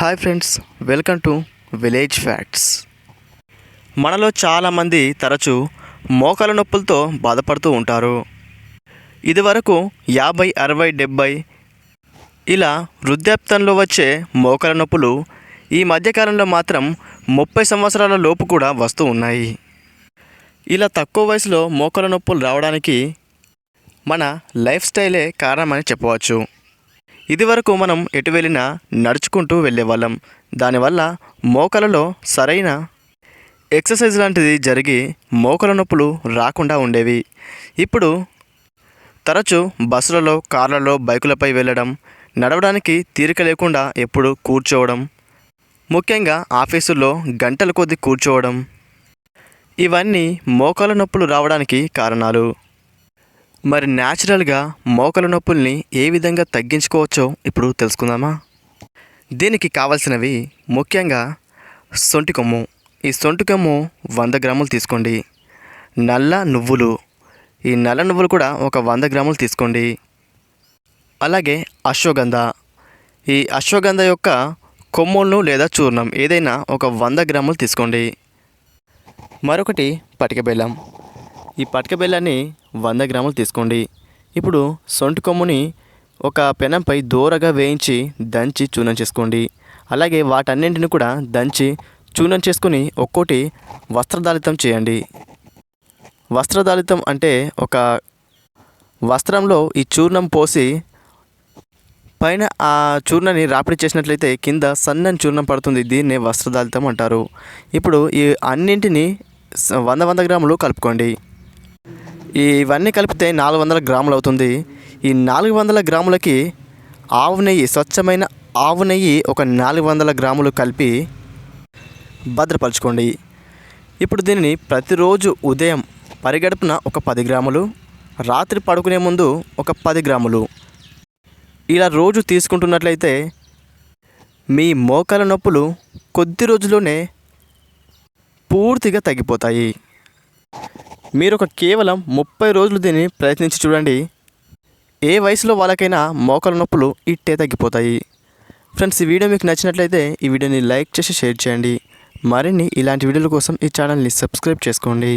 Hi friends welcome to village facts మనలో చాలామంది తరచూ మోకాల నొప్పులతో బాధపడుతూ ఉంటారు. ఇదివరకు యాభై అరవై డెబ్భై ఇలా వృద్ధాప్తంలో వచ్చే మోకాల నొప్పులు ఈ మధ్యకాలంలో మాత్రం ముప్పై సంవత్సరాల లోపు కూడా వస్తూ ఉన్నాయి. ఇలా తక్కువ వయసులో మోకాల నొప్పులు రావడానికి మన లైఫ్ స్టైలే కారణమని చెప్పవచ్చు. ఇదివరకు మనం ఎటు వెళ్ళినా నడుచుకుంటూ వెళ్ళేవాళ్ళం. దానివల్ల మోకలలో సరైన ఎక్సర్సైజ్ లాంటిది జరిగి మోకల నొప్పులు రాకుండా ఉండేవి. ఇప్పుడు తరచూ బస్సులలో కార్లలో బైకులపై వెళ్ళడం నడవడానికి తీరిక లేకుండా ఎప్పుడు కూర్చోవడం ముఖ్యంగా ఆఫీసుల్లో గంటల కొద్ది కూర్చోవడం. ఇవన్నీ మోకాల నొప్పులు రావడానికి కారణాలు. మరి న్యాచురల్గా మోకాల నొప్పుల్ని ఏ విధంగా తగ్గించుకోవచ్చో ఇప్పుడు తెలుసుకుందామా? దీనికి కావలసినవి ముఖ్యంగా సొంటి కొమ్ము. ఈ సొంటి కొమ్ము వంద గ్రాములు తీసుకోండి. నల్ల నువ్వులు. ఈ నల్ల నువ్వులు కూడా ఒక వంద గ్రాములు తీసుకోండి. అలాగే అశ్వగంధ. ఈ అశ్వగంధ యొక్క కొమ్ములను లేదా చూర్ణం ఏదైనా ఒక వంద గ్రాములు తీసుకోండి. మరొకటి పటిక బెల్లం. ఈ పటిక బెల్లాన్ని వంద గ్రాములు తీసుకోండి. ఇప్పుడు సొంటి కొమ్ముని ఒక పెనంపై దూరగా వేయించి దంచి చూర్ణం చేసుకోండి. అలాగే వాటన్నింటిని కూడా దంచి చూర్ణం చేసుకొని ఒక్కోటి వస్త్రదాలితం చేయండి. వస్త్రదాలితం అంటే ఒక వస్త్రంలో ఈ చూర్ణం పోసి పైన ఆ చూర్ణాన్ని రాపిడి చేసినట్లయితే కింద సన్నని చూర్ణం పడుతుంది. దీన్నే వస్త్రదాలితం అంటారు. ఇప్పుడు ఈ అన్నింటినీ వంద వంద గ్రాములు కలుపుకోండి. ఇవన్నీ కలిపితే నాలుగు వందల గ్రాములు అవుతుంది. ఈ నాలుగు వందల గ్రాములకి ఆవు నెయ్యి స్వచ్ఛమైన ఆవు నెయ్యి ఒక నాలుగు వందల గ్రాములు కలిపి భద్రపరచుకోండి. ఇప్పుడు దీనిని ప్రతిరోజు ఉదయం పరిగడుపున ఒక పది గ్రాములు రాత్రి పడుకునే ముందు ఒక పది గ్రాములు. ఇలా రోజు తీసుకుంటున్నట్లయితే మీ మోకాల నొప్పులు కొద్ది రోజుల్లోనే పూర్తిగా తగ్గిపోతాయి. మీరు ఒక కేవలం ముప్పై రోజులు దీన్ని ప్రయత్నించి చూడండి. ఏ వయసులో వాళ్ళకైనా మోకాల నొప్పులు ఇట్టే తగ్గిపోతాయి. ఫ్రెండ్స్ ఈ వీడియో మీకు నచ్చినట్లయితే ఈ వీడియోని లైక్ చేసి షేర్ చేయండి. మరిన్ని ఇలాంటి వీడియోల కోసం ఈ ఛానల్ని సబ్స్క్రైబ్ చేసుకోండి.